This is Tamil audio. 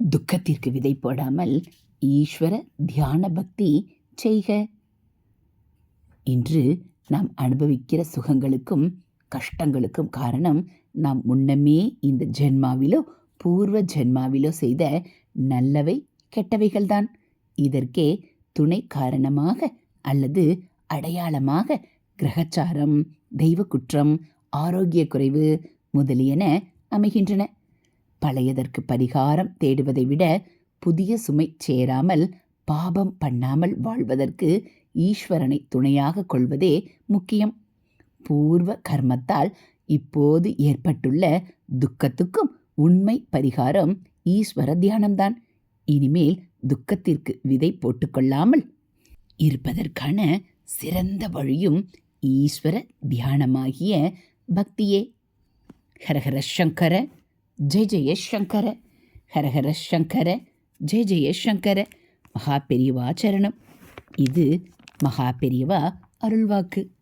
துக்கத்திற்கு விதை போடாமல் ஈஸ்வர தியான பக்தி செய்க. இன்று நாம் அனுபவிக்கிற சுகங்களுக்கும் கஷ்டங்களுக்கும் காரணம் நாம் முன்னமே இந்த ஜென்மாவிலோ பூர்வ ஜென்மாவிலோ செய்த நல்லவை கெட்டவைகள்தான். இதற்கே துணை காரணமாக அல்லது அடையாளமாக கிரகச்சாரம் தெய்வ குற்றம் ஆரோக்கிய குறைவு முதலியன அமைகின்றன. பழையதற்கு பரிகாரம் தேடுவதை விட புதிய சுமை சேராமல் பாபம் பண்ணாமல் வாழ்வதற்கு ஈஸ்வரனை துணையாக கொள்வதே முக்கியம். பூர்வ கர்மத்தால் இப்போது ஏற்பட்டுள்ள துக்கத்துக்கும் உண்மை பரிகாரம் ஈஸ்வர தியானம்தான். இனிமேல் துக்கத்திற்கு விதை போட்டுக்கொள்ளாமல் இருப்பதற்கான சிறந்த வழியும் ஈஸ்வர தியானமாகிய பக்தியே. ஹரஹர சங்கர. ஜெய ஜெய சங்கர ஹரஹர சங்கர ஜெய ஜெய சங்கர மகா பெரியவா சரணம். இது மகா பெரியவா அருள்வாக்கு.